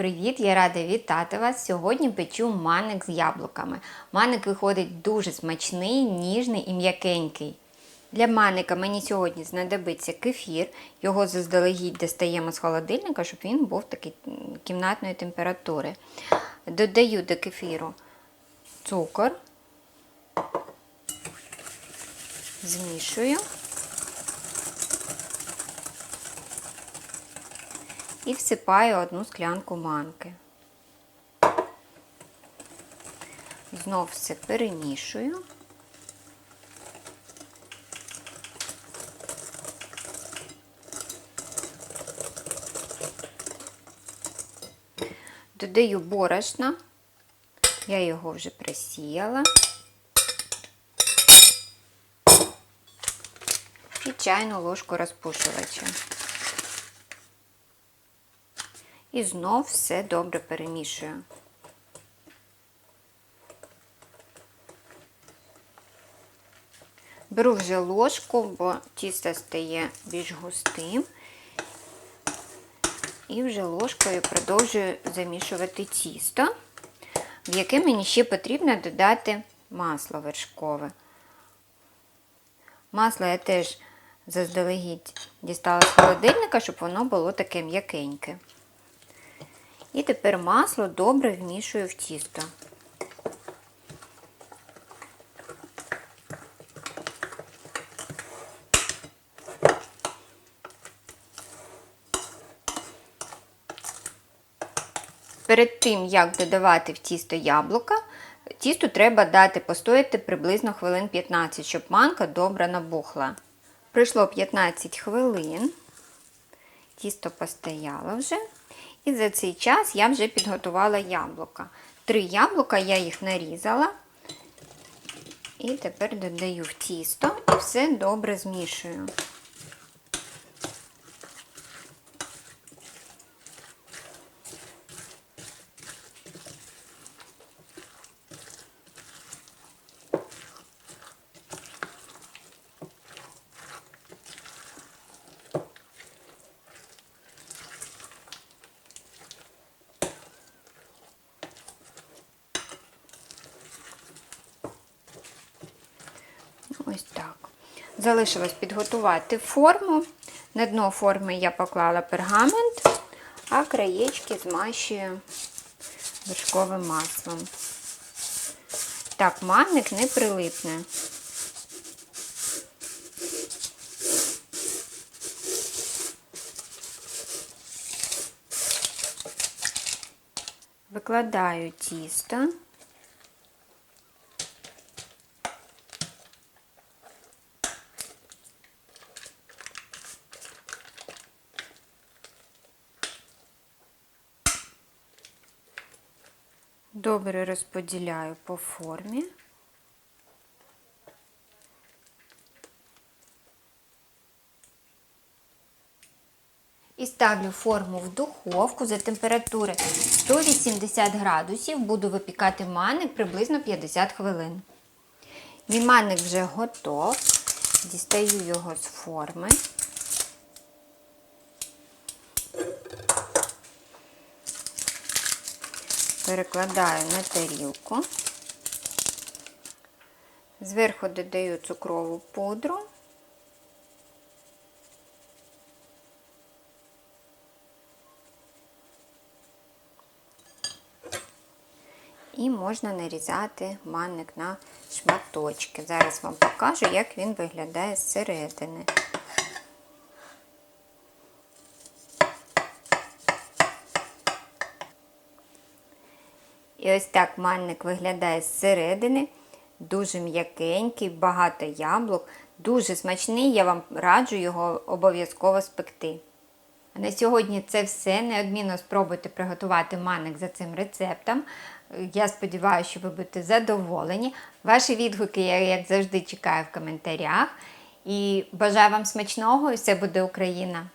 привіт! Я рада вітати вас. Сьогодні печу маник з яблуками. Маник виходить дуже смачний, ніжний і м'якенький. Для маника мені сьогодні знадобиться кефір. Його заздалегідь достаємо з холодильника, щоб він був такий кімнатної температури. Додаю до кефіру цукор, змішую. І всипаю одну склянку манки. Знов все перемішую. Додаю борошна, я його вже присіяла. І чайну ложку розпушувача. І знов все добре перемішую. Беру вже ложку, бо тісто стає більш густим. І вже ложкою продовжую замішувати тісто, в яке мені ще потрібно додати масло вершкове. Масло я теж заздалегідь дістала з холодильника, щоб воно було таке м'якеньке. І тепер масло добре вмішую в тісто. Перед тим, як додавати в тісто яблука, тісту треба дати постояти приблизно хвилин 15, щоб манка добре набухла. Пройшло 15 хвилин, тісто постояло вже. І за цей час я вже підготувала яблука. Три яблука я їх нарізала. І тепер додаю в тісто і все добре змішую. Ось так. Залишилось підготувати форму. На дно форми я поклала пергамент, а краєчки змащую вершковим маслом. Так, манник не прилипне. Викладаю тісто. Добре розподіляю по формі. І ставлю форму в духовку за температури 180 градусів. Буду випікати маник приблизно 50 хвилин. Мій маник вже готов. Дістаю його з форми. Перекладаю на тарілку. Зверху додаю цукрову пудру. І можна нарізати манник на шматочки. Зараз вам покажу, як він виглядає зсередини. І ось так манник виглядає зсередини. Дуже м'якенький, багато яблук, дуже смачний, я вам раджу його обов'язково спекти. А на сьогодні це все. Неодмінно спробуйте приготувати манник за цим рецептом. Я сподіваюся, що ви будете задоволені. Ваші відгуки я, як завжди, чекаю в коментарях. І бажаю вам смачного і все буде Україна!